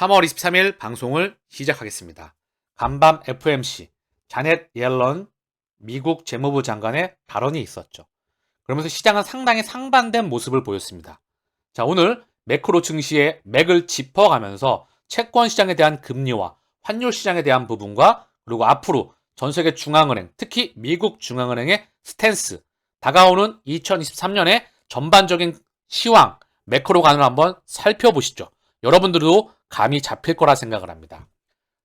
3월 23일 방송을 시작하겠습니다. 간밤 FMC 자넷 옐런 미국 재무부 장관의 발언이 있었죠. 그러면서 시장은 상당히 상반된 모습을 보였습니다. 자, 오늘 매크로 증시의 맥을 짚어가면서 채권 시장에 대한 금리와 환율 시장에 대한 부분과 그리고 앞으로 전 세계 중앙은행, 특히 미국 중앙은행의 스탠스, 다가오는 2023년의 전반적인 시황, 매크로 관을 한번 살펴보시죠. 여러분들도 감이 잡힐 거라 생각을 합니다.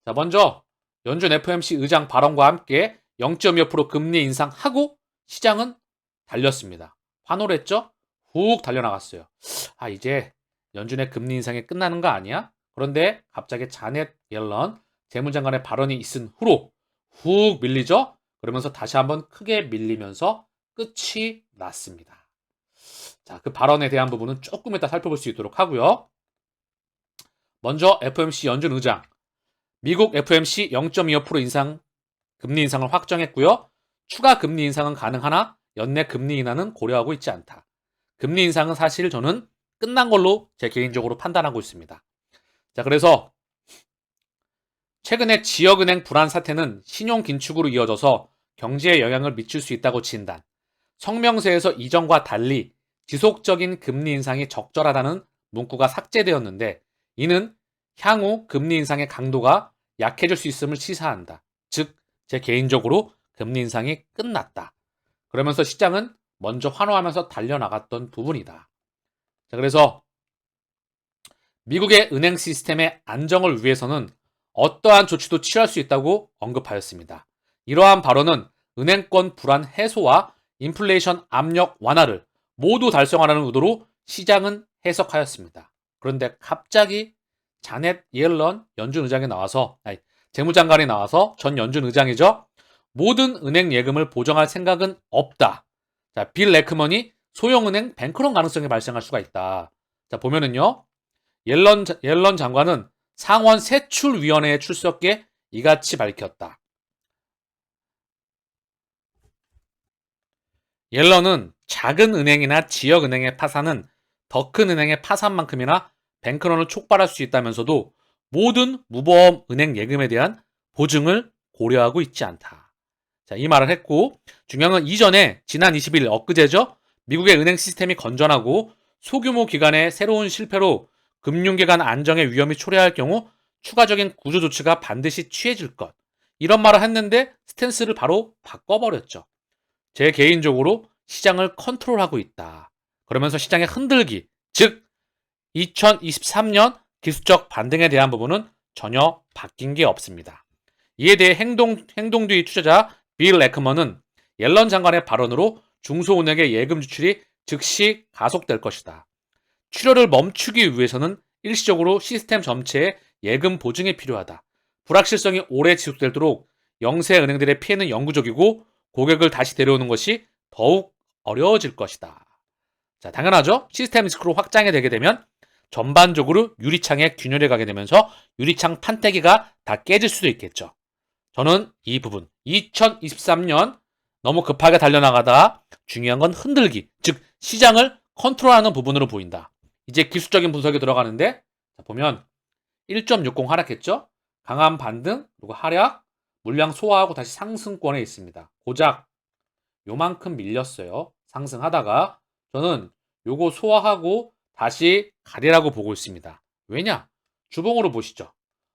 자, 먼저 연준 FOMC 의장 발언과 함께 0.2% 금리 인상하고 시장은 달렸습니다. 환호했죠? 훅 달려나갔어요. 아, 이제 연준의 금리 인상이 끝나는 거 아니야? 그런데 갑자기 자넷 옐런 재무장관의 발언이 있은 후로 훅 밀리죠? 그러면서 다시 한번 크게 밀리면서 끝이 났습니다. 자, 그 발언에 대한 부분은 조금 이따 살펴볼 수 있도록 하고요. 먼저 FOMC 연준 의장 미국 FOMC 0.25% 인상 금리 인상을 확정했고요. 추가 금리 인상은 가능하나 연내 금리 인하는 고려하고 있지 않다. 금리 인상은 사실 저는 끝난 걸로 제 개인적으로 판단하고 있습니다. 자, 그래서 최근에 지역은행 불안 사태는 신용 긴축으로 이어져서 경제에 영향을 미칠 수 있다고 진단. 성명서에서 이전과 달리 지속적인 금리 인상이 적절하다는 문구가 삭제되었는데 이는 향후 금리 인상의 강도가 약해질 수 있음을 시사한다. 즉, 제 개인적으로 금리 인상이 끝났다. 그러면서 시장은 먼저 환호하면서 달려나갔던 부분이다. 자, 그래서 미국의 은행 시스템의 안정을 위해서는 어떠한 조치도 취할 수 있다고 언급하였습니다. 이러한 발언은 은행권 불안 해소와 인플레이션 압력 완화를 모두 달성하라는 의도로 시장은 해석하였습니다. 그런데 갑자기 자넷 옐런 연준 의장이 나와서 아니, 재무장관이 나와서 전 연준 의장이죠. 모든 은행 예금을 보정할 생각은 없다. 자, 빌 레크먼이 소형은행 뱅크런 가능성이 발생할 수가 있다. 자, 보면은요. 옐런, 옐런 장관은 상원 세출위원회에 출석해 이같이 밝혔다. 옐런은 작은 은행이나 지역 은행의 파산은 더 큰 은행의 파산만큼이나 뱅크런을 촉발할 수 있다면서도 모든 무보험 은행 예금에 대한 보증을 고려하고 있지 않다. 자, 이 말을 했고 중요한 건 이전에 지난 20일 엊그제죠. 미국의 은행 시스템이 건전하고 소규모 기관의 새로운 실패로 금융기관 안정의 위험이 초래할 경우 추가적인 구조 조치가 반드시 취해질 것. 이런 말을 했는데 스탠스를 바로 바꿔버렸죠. 제 개인적으로 시장을 컨트롤하고 있다. 그러면서 시장의 흔들기, 즉 2023년 기술적 반등에 대한 부분은 전혀 바뀐 게 없습니다. 이에 대해 행동, 행동주의 투자자 빌 레크먼은 옐런 장관의 발언으로 중소은행의 예금 지출이 즉시 가속될 것이다. 출혈을 멈추기 위해서는 일시적으로 시스템 전체에 예금 보증이 필요하다. 불확실성이 오래 지속되도록 영세 은행들의 피해는 영구적이고 고객을 다시 데려오는 것이 더욱 어려워질 것이다. 자, 당연하죠. 시스템 리스크로 확장이 되게 되면 전반적으로 유리창에 균열해 가게 되면서 유리창 판때기가 다 깨질 수도 있겠죠. 저는 이 부분 2023년 너무 급하게 달려나가다 중요한 건 흔들기, 즉 시장을 컨트롤하는 부분으로 보인다. 이제 기술적인 분석에 들어가는데 보면 1.60 하락했죠. 강한 반등, 그리고 하락, 물량 소화하고 다시 상승권에 있습니다. 고작 요만큼 밀렸어요. 상승하다가 저는 요거 소화하고 다시 가리라고 보고 있습니다. 왜냐? 주봉으로 보시죠.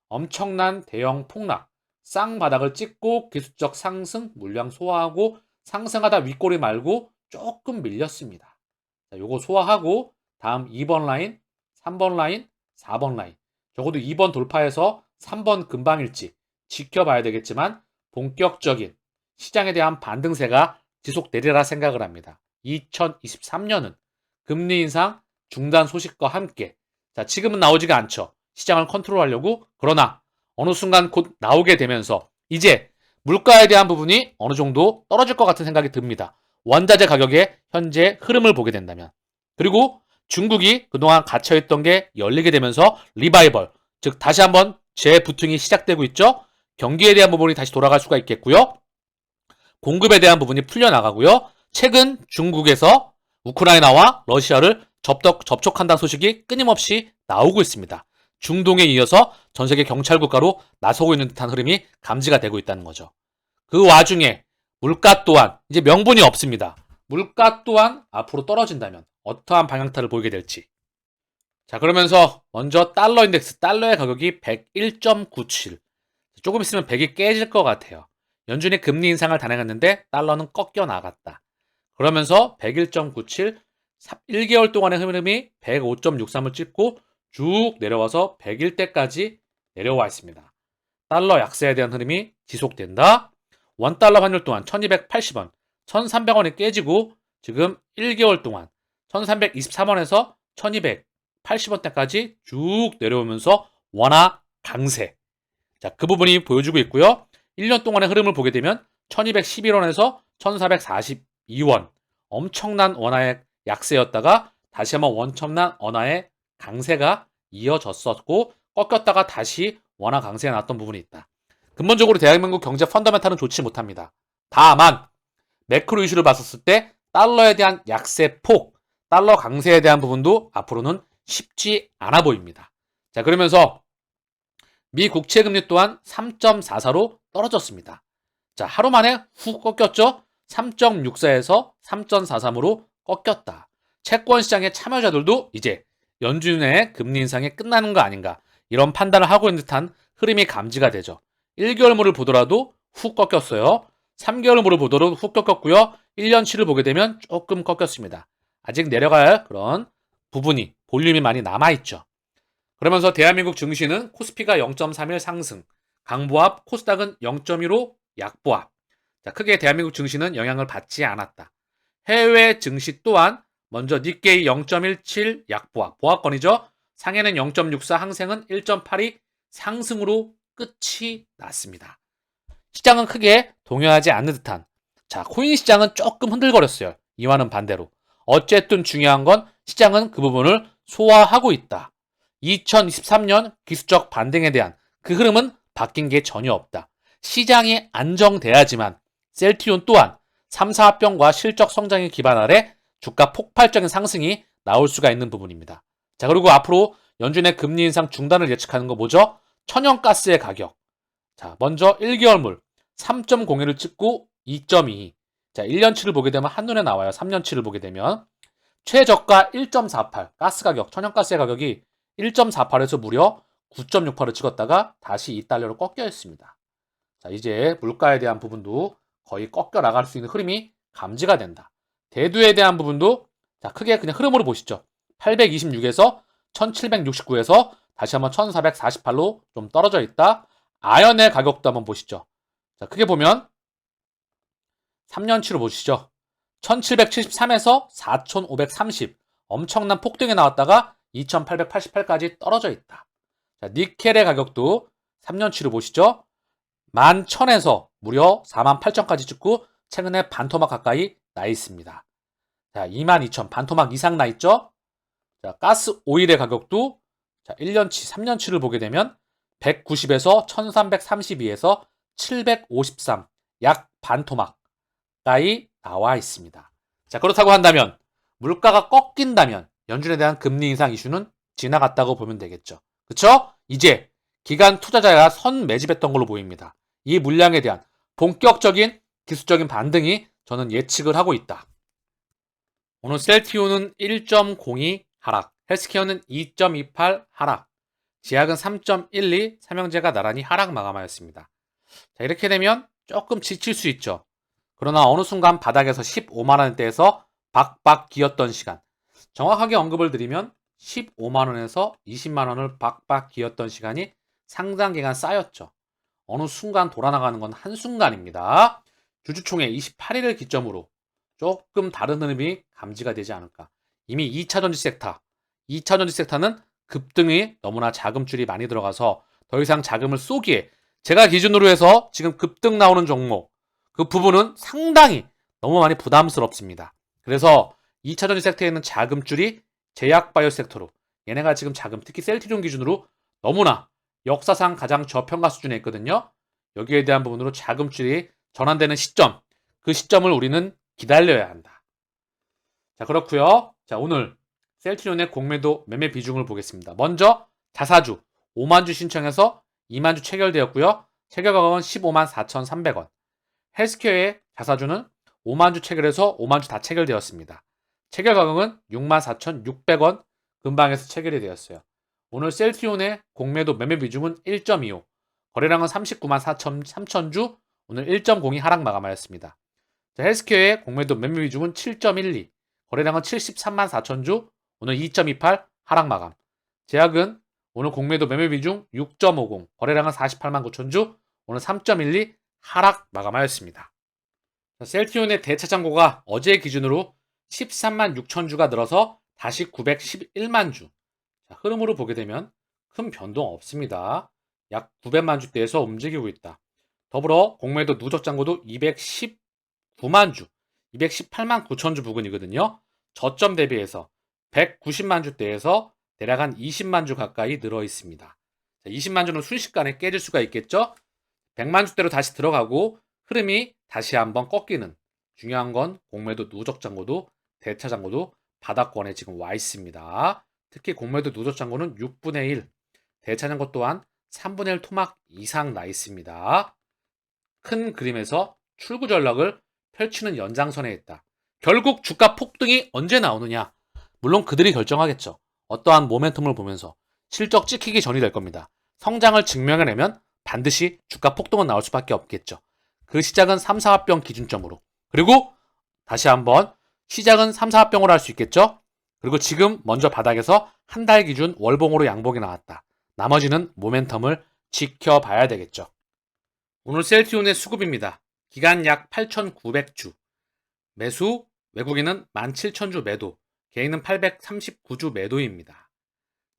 엄청난 대형 폭락, 쌍바닥을 찍고 기술적 상승, 물량 소화하고 상승하다 윗꼬리 말고 조금 밀렸습니다. 자, 요거 소화하고 다음 2번 라인, 3번 라인, 4번 라인. 적어도 2번 돌파해서 3번 금방일지 지켜봐야 되겠지만 본격적인 시장에 대한 반등세가 지속되리라 생각을 합니다. 2023년은 금리 인상 중단 소식과 함께 자 지금은 나오지가 않죠. 시장을 컨트롤하려고 그러나 어느 순간 곧 나오게 되면서 이제 물가에 대한 부분이 어느 정도 떨어질 것 같은 생각이 듭니다. 원자재 가격의 현재 흐름을 보게 된다면 그리고 중국이 그동안 갇혀있던 게 열리게 되면서 리바이벌 즉 다시 한번 재부팅이 시작되고 있죠. 경기에 대한 부분이 다시 돌아갈 수가 있겠고요. 공급에 대한 부분이 풀려나가고요. 최근 중국에서 우크라이나와 러시아를 접촉, 접촉한다는 소식이 끊임없이 나오고 있습니다. 중동에 이어서 전 세계 경찰 국가로 나서고 있는 듯한 흐름이 감지가 되고 있다는 거죠. 그 와중에 물가 또한 이제 명분이 없습니다. 물가 또한 앞으로 떨어진다면 어떠한 방향타를 보이게 될지. 자, 그러면서 먼저 달러 인덱스, 달러의 가격이 101.97. 조금 있으면 100이 깨질 것 같아요. 연준이 금리 인상을 단행했는데 달러는 꺾여 나갔다. 그러면서 101.97, 1개월 동안의 흐름이 105.63을 찍고 쭉 내려와서 101대까지 내려와 있습니다. 달러 약세에 대한 흐름이 지속된다. 원달러 환율 또한 1280원, 1300원이 깨지고 지금 1개월 동안 1323원에서 1280원대까지 쭉 내려오면서 원화 강세. 자, 그 부분이 보여주고 있고요. 1년 동안의 흐름을 보게 되면 1211원에서 1442원. 엄청난 원화의 약세였다가 다시 한번 원첨난 원화의 강세가 이어졌었고 꺾였다가 다시 원화 강세가 났던 부분이 있다. 근본적으로 대한민국 경제 펀더멘탈은 좋지 못합니다. 다만 매크로 이슈를 봤었을 때 달러에 대한 약세 폭, 달러 강세에 대한 부분도 앞으로는 쉽지 않아 보입니다. 자, 그러면서 미 국채 금리 또한 3.44로 떨어졌습니다. 자, 하루 만에 훅 꺾였죠? 3.64에서 3.43으로 꺾였다. 채권 시장의 참여자들도 이제 연준의 금리 인상이 끝나는 거 아닌가 이런 판단을 하고 있는 듯한 흐름이 감지가 되죠. 1개월물을 보더라도 훅 꺾였어요. 3개월물을 보더라도 훅 꺾였고요. 1년치를 보게 되면 조금 꺾였습니다. 아직 할 그런 부분이 볼륨이 많이 남아 있죠. 그러면서 대한민국 증시는 코스피가 0.31 상승, 강보합, 코스닥은 0.15 약보합. 자, 크게 대한민국 증시는 영향을 받지 않았다. 해외 증시 또한 먼저 니케이 0.17 약보합, 보합권이죠. 상해는 0.64, 항생은 1.82 상승으로 끝이 났습니다. 시장은 크게 동요하지 않는 듯한 자 코인 시장은 조금 흔들거렸어요. 이와는 반대로 어쨌든 중요한 건 시장은 그 부분을 소화하고 있다. 2023년 기술적 반등에 대한 그 흐름은 바뀐 게 전혀 없다. 시장이 안정돼야지만 셀티온 또한 3, 4합병과 실적 성장에 기반 아래 주가 폭발적인 상승이 나올 수가 있는 부분입니다. 자, 그리고 앞으로 연준의 금리 인상 중단을 예측하는 거 뭐죠? 천연가스의 가격. 자, 먼저 1개월물 3.01을 찍고 2.2. 자, 1년치를 보게 되면 한눈에 나와요. 3년치를 보게 되면. 최저가 1.48. 가스 가격, 천연가스의 가격이 1.48에서 무려 9.68을 찍었다가 다시 2달러로 꺾여 있습니다. 자, 이제 물가에 대한 부분도 거의 꺾여 나갈 수 있는 흐름이 감지가 된다. 대두에 대한 부분도 자, 크게 그냥 흐름으로 보시죠. 826에서 1769에서 다시 한번 1448로 좀 떨어져 있다. 아연의 가격도 한번 보시죠. 자, 크게 보면 3년치로 보시죠. 1773에서 4530 엄청난 폭등이 나왔다가 2888까지 떨어져 있다. 자, 니켈의 가격도 3년치로 보시죠. 11,000에서 무려 48,000까지 찍고 최근에 반토막 가까이 나 있습니다. 자, 22,000 반토막 이상 나 있죠? 자, 가스 오일의 가격도 자, 1년치, 3년치를 보게 되면 190에서 1332에서 753, 약 반토막 가까이 나와 있습니다. 자, 그렇다고 한다면 물가가 꺾인다면 연준에 대한 금리 인상 이슈는 지나갔다고 보면 되겠죠. 그쵸? 이제 기간 투자자가 선 매집했던 걸로 보입니다. 이 물량에 대한 본격적인 기술적인 반등이 저는 예측을 하고 있다. 오늘 셀티오는 1.02 하락, 헬스케어는 2.28 하락, 지약은 3.12, 삼형제가 나란히 하락 마감하였습니다. 자, 이렇게 되면 조금 지칠 수 있죠. 그러나 어느 순간 바닥에서 15만원대에서 박박 기었던 시간, 정확하게 언급을 드리면 15만원에서 20만원을 박박 기었던 시간이 상당 기간 쌓였죠. 어느 순간 돌아나가는 건 한순간입니다. 주주총회 28일을 기점으로 조금 다른 흐름이 감지가 되지 않을까. 이미 2차 전지 섹터, 2차 전지 섹터는 급등이 너무나 자금줄이 많이 들어가서 더 이상 자금을 쏘기에 제가 기준으로 해서 지금 급등 나오는 종목 그 부분은 상당히 너무 많이 부담스럽습니다. 그래서 2차 전지 섹터에 있는 자금줄이 제약 바이오 섹터로 얘네가 지금 자금 특히 셀트리온 기준으로 너무나 역사상 가장 저평가 수준에 있거든요. 여기에 대한 부분으로 자금줄이 전환되는 시점 그 시점을 우리는 기다려야 한다. 자 그렇고요. 자 오늘 셀트리온의 공매도 매매 비중을 보겠습니다. 먼저 자사주 5만 주 신청해서 2만 주 체결되었고요. 체결 가격은 15만 4,300원. 헬스케어의 자사주는 5만 주 체결해서 5만 주 다 체결되었습니다. 체결 가격은 6만 4,600원 근방에서 체결이 되었어요. 오늘 셀트리온의 공매도 매매 비중은 1.25, 거래량은 39만 4천 3천 주, 오늘 1.02 하락 마감하였습니다. 자, 헬스케어의 공매도 매매 비중은 7.12, 거래량은 73만 4천 주, 오늘 2.28 하락 마감. 제약은 오늘 공매도 매매 비중 6.50, 거래량은 48만 9천 주, 오늘 3.12 하락 마감하였습니다. 자, 셀티온의 대차 잔고가 어제 기준으로 13만 6천 주가 늘어서 다시 911만 주. 자, 흐름으로 보게 되면 큰 변동 없습니다. 약 900만 주대에서 움직이고 있다. 더불어 공매도 누적 잔고도 219만 주, 218만 9천 주 부근이거든요. 저점 대비해서 190만 주대에서 대략 한 20만 주 가까이 늘어 있습니다. 자, 20만 주는 순식간에 깨질 수가 있겠죠? 100만 주대로 다시 들어가고 흐름이 다시 한번 꺾이는 중요한 건 공매도 누적 잔고도 대차 잔고도 바닥권에 지금 와 있습니다. 특히 공매도 누적 잔고는 6분의 1, 대차 잔고 또한 3분의 1 토막 이상 나 있습니다. 큰 그림에서 출구 전략을 펼치는 연장선에 있다. 결국 주가 폭등이 언제 나오느냐? 물론 그들이 결정하겠죠. 어떠한 모멘텀을 보면서 실적 찍히기 전이 될 겁니다. 성장을 증명해내면 반드시 주가 폭등은 나올 수밖에 없겠죠. 그 시작은 3, 4합병 기준점으로. 그리고 다시 한번 시작은 3, 4합병으로 할 수 있겠죠. 그리고 지금 먼저 바닥에서 한 달 기준 월봉으로 양봉이 나왔다. 나머지는 모멘텀을 지켜봐야 되겠죠. 오늘 셀티온의 수급입니다. 기간 약 8,900주. 매수 외국인은 17,000주 매도. 개인은 839주 매도입니다.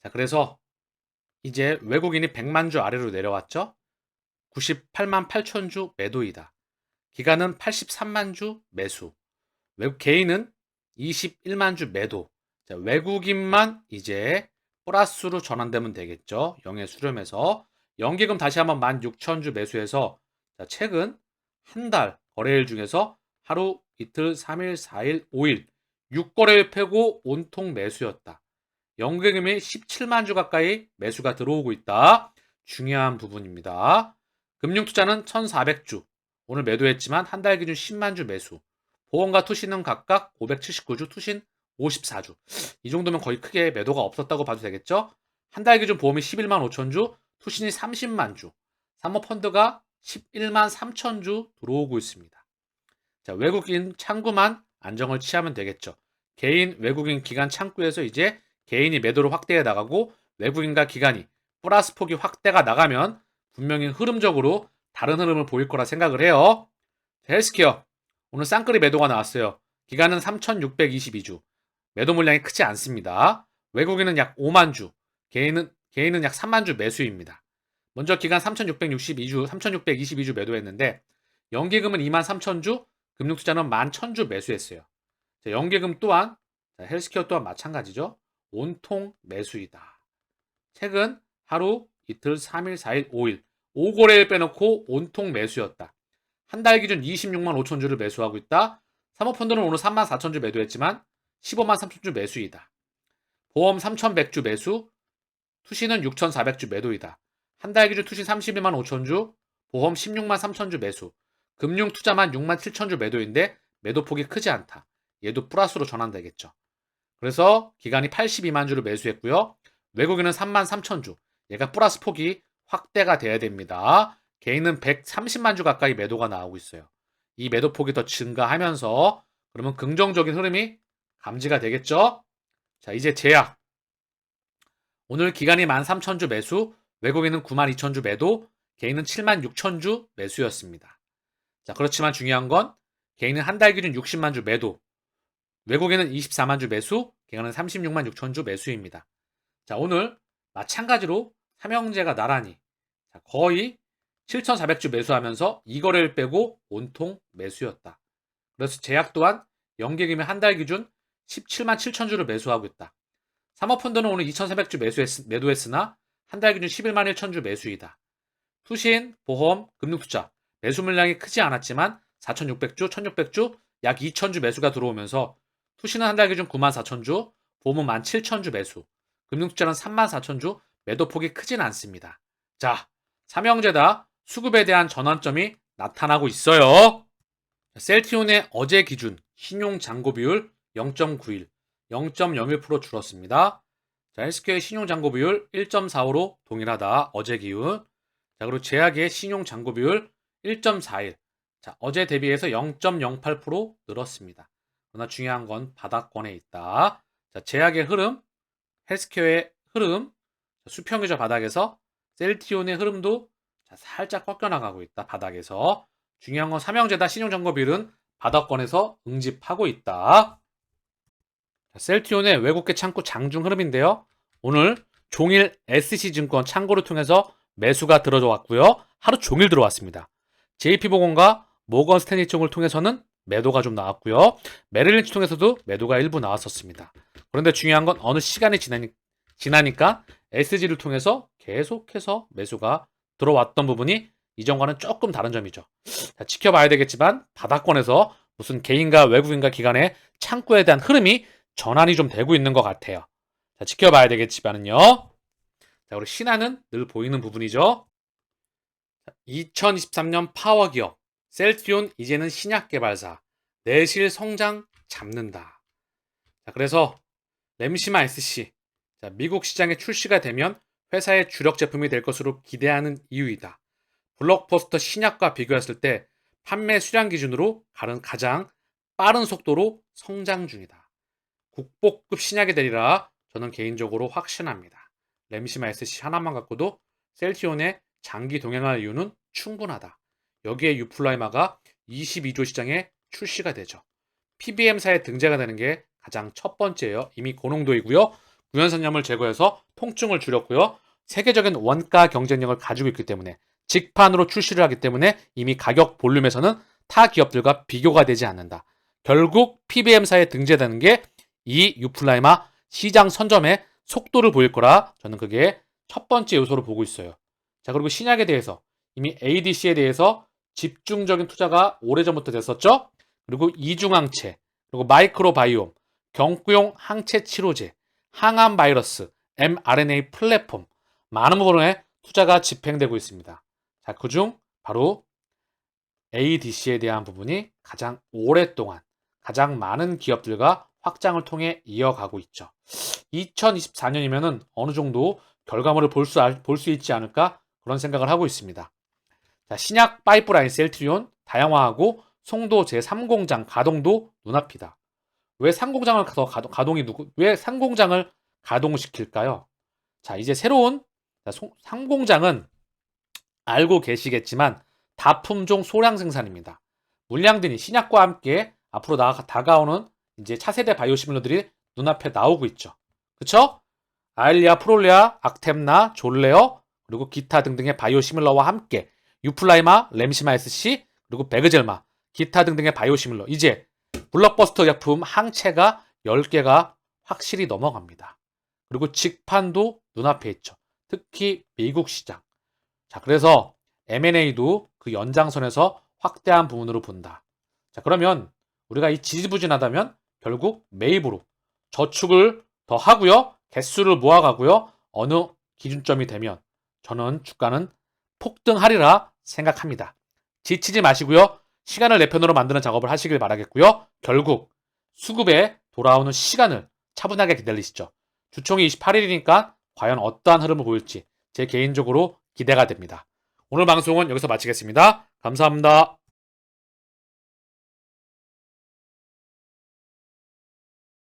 자, 그래서 이제 외국인이 100만 주 아래로 내려왔죠? 98만 8천 주 매도이다. 기간은 83만 주 매수. 외국 개인은 21만 주 매도. 자, 외국인만 이제 플러스로 전환되면 되겠죠. 영의 수렴해서 연기금 다시 한번 16,000주 매수해서 자, 최근 한 달 거래일 중에서 하루, 이틀, 3일, 4일, 5일 6거래일 패고 온통 매수였다. 연기금이 17만 주 가까이 매수가 들어오고 있다. 중요한 부분입니다. 금융투자는 1,400주. 오늘 매도했지만 한 달 기준 10만 주 매수. 보험과 투신은 각각 579주, 투신 54주. 이 정도면 거의 크게 매도가 없었다고 봐도 되겠죠? 한 달 기준 보험이 11만 5천 주, 투신이 30만 주. 사모펀드가 11만 3천 주 들어오고 있습니다. 자, 외국인 창구만 안정을 취하면 되겠죠. 개인, 외국인 기간 창구에서 이제 개인이 매도로 확대해 나가고 외국인과 기관이 플러스 폭이 확대가 나가면 분명히 흐름적으로 다른 흐름을 보일 거라 생각을 해요. 헬스케어 오늘 쌍끌이 매도가 나왔어요. 기간은 3,622주. 매도 물량이 크지 않습니다. 외국인은 약 5만 주, 개인은 개인은 약 3만 주 매수입니다. 먼저 기간 3,662주, 3,622주 매도했는데 연기금은 2만 3천 주, 금융투자는 1만 1,000주 매수했어요. 자, 연계금 또한 자, 헬스케어 또한 마찬가지죠. 온통 매수이다. 최근 하루, 이틀, 3일, 4일, 5일 5거래일 빼놓고 온통 매수였다. 한 달 기준 26만 5천 주를 매수하고 있다. 사모펀드는 오늘 3만 4천 주 매도했지만 15만 3천 주 매수이다. 보험 3,100주 매수, 투신은 6,400주 매도이다. 한 달 기준 투신 31만 5천 주, 보험 16만 3천 주 매수, 금융 투자만 6만 7천 주 매도인데 매도폭이 크지 않다. 얘도 플러스로 전환되겠죠. 그래서 기간이 82만 주를 매수했고요. 외국인은 3만 3천 주. 얘가 플러스 폭이 확대가 돼야 됩니다. 개인은 130만 주 가까이 매도가 나오고 있어요. 이 매도 폭이 더 증가하면서 그러면 긍정적인 흐름이 감지가 되겠죠? 자, 이제 제약. 오늘 기간이 13,000주 매수, 외국인은 92,000주 매도, 개인은 76,000주 매수였습니다. 자, 그렇지만 중요한 건 개인은 한 달 기준 60만 주 매도, 외국인은 24만 주 매수, 개인은 36만 6천 주 매수입니다. 자, 오늘 마찬가지로 삼형제가 나란히 자, 거의 7,400주 매수하면서 이 거래를 빼고 온통 매수였다. 그래서 제약 또한 연계금이 한 달 기준 17만 7천 주를 매수하고 있다. 사모펀드는 오늘 2,300주 매수했, 매도했으나 한 달 기준 11만 1천 주 매수이다. 투신, 보험, 금융투자 매수 물량이 크지 않았지만 4,600주, 1,600주, 약 2,000주 매수가 들어오면서 투신은 한 달 기준 9만 4천 주, 보험은 1만 7천 주 매수, 금융투자는 3만 4천 주 매도폭이 크진 않습니다. 자, 삼형제다 수급에 대한 전환점이 나타나고 있어요. 셀티온의 어제 기준 신용 잔고 비율 0.91, 0.01% 줄었습니다. 자, 헬스케어의 신용 잔고 비율 1.45로 동일하다. 어제 기준. 자, 그리고 제약의 신용 잔고 비율 1.41. 자, 어제 대비해서 0.08% 늘었습니다. 그러나 중요한 건 바닥권에 있다. 자, 제약의 흐름, 헬스케어의 흐름, 자, 수평유저 바닥에서 셀티온의 흐름도 자, 살짝 꺾여나가고 있다. 바닥에서. 중요한 건 삼형제다 신용점검비율은 바닥권에서 응집하고 있다. 자, 셀티온의 외국계 창구 장중 흐름인데요. 오늘 종일 SC증권 창고를 통해서 매수가 들어져 왔고요. 하루 종일 들어왔습니다. JP보건과 모건 스탠리 쪽을 통해서는 매도가 좀 나왔고요. 메릴린치 통해서도 매도가 일부 나왔었습니다. 그런데 중요한 건 어느 시간이 지나니, 지나니까 SG를 통해서 계속해서 매수가 들어왔던 부분이 이전과는 조금 다른 점이죠. 자, 지켜봐야 되겠지만 바닥권에서 무슨 개인과 외국인과 기관의 창구에 대한 흐름이 전환이 좀 되고 있는 것 같아요. 자, 지켜봐야 되겠지만은요. 자, 그리고 신화는 늘 보이는 부분이죠. 2023년 파워 기업 셀트리온 이제는 신약 개발사 내실 성장 잡는다. 자, 그래서 램시마 SC 자, 미국 시장에 출시가 되면 회사의 주력 제품이 될 것으로 기대하는 이유이다. 블록버스터 신약과 비교했을 때 판매 수량 기준으로 가장 빠른 속도로 성장 중이다. 국보급 신약이 되리라 저는 개인적으로 확신합니다. 램시마 SC 하나만 갖고도 셀티온의 장기 동행할 이유는 충분하다. 여기에 유플라이마가 22조 시장에 출시가 되죠. PBM사에 등재가 되는 게 가장 첫 번째예요. 이미 고농도이고요. 구연산염을 제거해서 통증을 줄였고요. 세계적인 원가 경쟁력을 가지고 있기 때문에 직판으로 출시를 하기 때문에 이미 가격 볼륨에서는 타 기업들과 비교가 되지 않는다. 결국 PBM사에 등재되는 게 이 유플라이마 시장 선점의 속도를 보일 거라 저는 그게 첫 번째 요소로 보고 있어요. 자, 그리고 신약에 대해서 이미 ADC에 대해서 집중적인 투자가 오래전부터 됐었죠. 그리고 이중항체, 그리고 마이크로바이옴, 경구용 항체 치료제, 항암 바이러스, mRNA 플랫폼 많은 부분에 투자가 집행되고 있습니다. 자, 그중 바로 ADC에 대한 부분이 가장 오랫동안 가장 많은 기업들과 확장을 통해 이어가고 있죠. 2024년이면은 어느 정도 결과물을 볼 수 볼 수 있지 않을까 그런 생각을 하고 있습니다. 자, 신약 파이프라인 셀트리온 다양화하고 송도 제3공장 가동도 눈앞이다. 왜 상공장을 더 가동, 가동이 누구 왜 상공장을 가동시킬까요? 자, 이제 새로운 상공장은 알고 계시겠지만 다품종 소량 생산입니다. 물량들이 신약과 함께 앞으로 나, 다가오는 이제 차세대 바이오시밀러들이 눈앞에 나오고 있죠. 그쵸? 아일리아, 프롤리아, 악템나, 졸레어, 그리고 기타 등등의 바이오시밀러와 함께 유플라이마, 램시마 SC, 그리고 베그젤마, 기타 등등의 바이오시밀러. 이제 블록버스터 약품 항체가 10개가 확실히 넘어갑니다. 그리고 직판도 눈앞에 있죠. 특히 미국 시장. 자, 그래서 M&A도 그 연장선에서 확대한 부분으로 본다. 자, 그러면 우리가 이 지지부진하다면 결국 매입으로 저축을 더 하고요. 개수를 모아가고요. 어느 기준점이 되면 저는 주가는 폭등하리라 생각합니다. 지치지 마시고요. 시간을 내 편으로 만드는 작업을 하시길 바라겠고요. 결국 수급에 돌아오는 시간을 차분하게 기다리시죠. 주총이 28일이니까 과연 어떠한 흐름을 보일지 제 개인적으로 기대가 됩니다. 오늘 방송은 여기서 마치겠습니다. 감사합니다.